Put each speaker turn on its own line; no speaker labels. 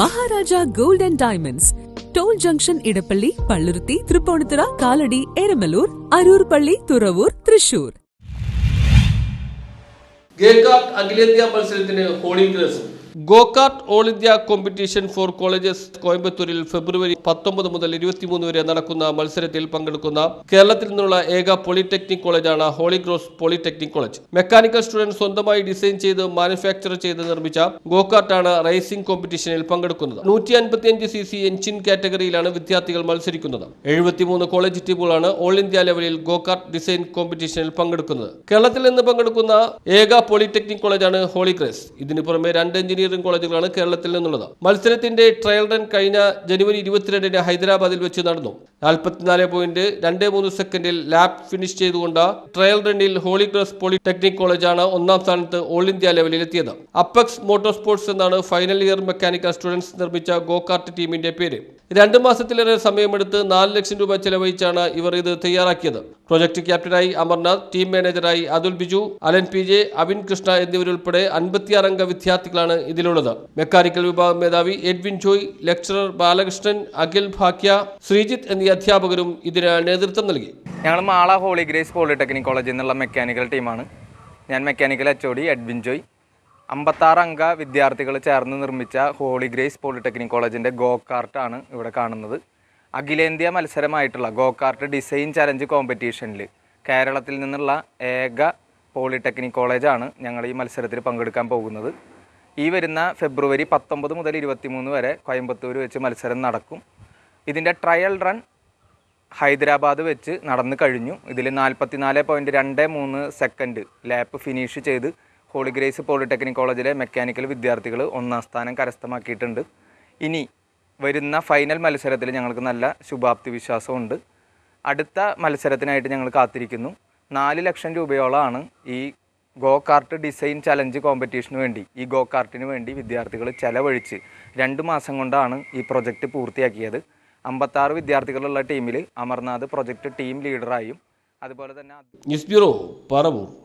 Maharaja gold and diamonds. Toll junction Edappally Palluruthy Tripunithura Kalady Eramalloor Aroor Thuravoor Thrissur.
അഖിലേന്ത്യാ മത്സരത്തിന് holy grace go kart all India competition for colleges കോയമ്പത്തൂരിൽ ഫെബ്രുവരി പത്തൊമ്പത് മുതൽ ഇരുപത്തിമൂന്ന് വരെ നടക്കുന്ന മത്സരത്തിൽ പങ്കെടുക്കുന്ന കേരളത്തിൽ നിന്നുള്ള ഏക പോളിടെക്നിക് കോളേജാണ് holy cross polytechnic college. Mechanical student സ്വന്തമായി ഡിസൈൻ ചെയ്ത് മാനുഫാക്ചർ ചെയ്ത് നിർമ്മിച്ച ഗോകാർട്ടാണ് റേസിംഗ് കോമ്പറ്റീഷനിൽ പങ്കെടുക്കുന്നത്. നൂറ്റി അൻപത്തിയഞ്ച് സി സി എഞ്ചിൻ കാറ്റഗറിയിലാണ് വിദ്യാർത്ഥികൾ മത്സരിക്കുന്നത്. എഴുപത്തിമൂന്ന് കോളേജ് ടീമുകളാണ് ഓൾ ഇന്ത്യ ലെവലിൽ ഗോകാർട്ട് ഡിസൈൻ കോമ്പറ്റീഷനിൽ പങ്കെടുക്കുന്നത്. കേരളത്തിൽ നിന്ന് പങ്കെടുക്കുന്ന ഏക പോളിടെക്നിക് കോളേജാണ് ഹോളി ക്രേസ്. ഇതിനു പുറമെ രണ്ട് എഞ്ചിനീയറിംഗ് കോളേജുകളാണ് കേരളത്തിൽ നിന്നുള്ളത്. മത്സരത്തിന്റെ ട്രയൽ റൺ കഴിഞ്ഞ ജനുവരി ഇരുപത്തിരണ്ടിന് ഹൈദരാബാദിൽ വെച്ച് നടന്നു. നാൽപ്പത്തിനാല് പോയിന്റ് രണ്ട് മൂന്ന് സെക്കൻഡിൽ ലാബ് ഫിനിഷ് ചെയ്തുകൊണ്ട് ട്രയൽ റണ്ണിൽ ഹോളി ക്രോസ് പോളിടെക്നിക് കോളേജാണ് ഒന്നാം സ്ഥാനത്ത് ഓൾ ഇന്ത്യ ലെവലിൽ എത്തിയത് അപ്പക്സ് മോട്ടോർ സ്പോർട്സ് എന്നാണ് ഫൈനൽ ഇയർ മെക്കാനിക്കൽ സ്റ്റുഡൻസ് നിർമ്മിച്ച ഗോകാർട്ട് ടീമിന്റെ പേര്. രണ്ട് മാസത്തിലേറെ സമയമെടുത്ത് നാല് ലക്ഷം രൂപ ചെലവഴിച്ചാണ് ഇവർ ഇത് തയ്യാറാക്കിയത്. പ്രൊജക്ട് ക്യാപ്റ്റനായി Amarnath team മാനേജറായി Athul Biju Alan P J Avin Krishna എന്നിവരുൾപ്പെടെ അൻപത്തിയാറംഗ വിദ്യാർത്ഥികളാണ് ഇതിലുള്ളത്. മെക്കാനിക്കൽ വിഭാഗം മേധാവി Edwin Joy lecturer Balakrishnan Akhil Bhagya Sreejith എന്നീ അധ്യാപകരും ഇതിന് നേതൃത്വം നൽകി.
ഞങ്ങൾ മാള ഹോളി ഗ്രേസ് പോളിടെക്നിക് കോളേജിൽ നിന്നുള്ള മെക്കാനിക്കൽ ടീമാണ്. ഞാൻ mechanical H O Edwin Joy. അമ്പത്താറ് അംഗ വിദ്യാർത്ഥികൾ ചേർന്ന് നിർമ്മിച്ച ഹോളി ഗ്രേസ് പോളിടെക്നിക് കോളേജിന്റെ ഗോ കാർട്ടാണ് ഇവിടെ കാണുന്നത്. അഖിലേന്ത്യാ മത്സരമായിട്ടുള്ള ഗോകാർട്ട് ഡിസൈൻ ചലഞ്ച് കോമ്പറ്റീഷനിൽ കേരളത്തിൽ നിന്നുള്ള ഏക പോളിടെക്നിക് കോളേജാണ് ഞങ്ങൾ ഈ മത്സരത്തിൽ പങ്കെടുക്കാൻ പോകുന്നത്. ഈ വരുന്ന ഫെബ്രുവരി പത്തൊമ്പത് മുതൽ ഇരുപത്തിമൂന്ന് വരെ കോയമ്പത്തൂർ വെച്ച് മത്സരം നടക്കും. ഇതിന്റെ ട്രയൽ റൺ ഹൈദരാബാദ് വെച്ച് നടന്നു കഴിഞ്ഞു. ഇതിൽ നാൽപ്പത്തിനാല് പോയിന്റ് രണ്ട് മൂന്ന് സെക്കൻഡ് ലാപ്പ് ഫിനിഷ് ചെയ്ത് ഹോളിഗ്രേസ് പോളിടെക്നിക് കോളേജിലെ മെക്കാനിക്കൽ വിദ്യാർത്ഥികൾ ഒന്നാം സ്ഥാനം കരസ്ഥമാക്കിയിട്ടുണ്ട്. ഇനി വരുന്ന ഫൈനൽ മത്സരത്തിൽ ഞങ്ങൾക്ക് നല്ല ശുഭാപ്തി വിശ്വാസമുണ്ട്. അടുത്ത മത്സരത്തിനായിട്ട് ഞങ്ങൾ കാത്തിരിക്കുന്നു. നാല് ലക്ഷം രൂപയോളമാണ് ഈ ഗോ കാർട്ട് ഡിസൈൻ ചലഞ്ച് കോമ്പറ്റീഷന് വേണ്ടി ഈ ഗോ കാർട്ടിന് വേണ്ടി വിദ്യാർത്ഥികൾ ചെലവഴിച്ച് രണ്ട് മാസം കൊണ്ടാണ് ഈ പ്രൊജക്റ്റ് പൂർത്തിയാക്കിയത്. അമ്പത്താറ് വിദ്യാർത്ഥികളുള്ള ടീമിൽ അമർനാഥ് പ്രൊജക്റ്റ് ടീം ലീഡറായും അതുപോലെ തന്നെ
ന്യൂസ് ബ്യൂറോ പറവൂർ.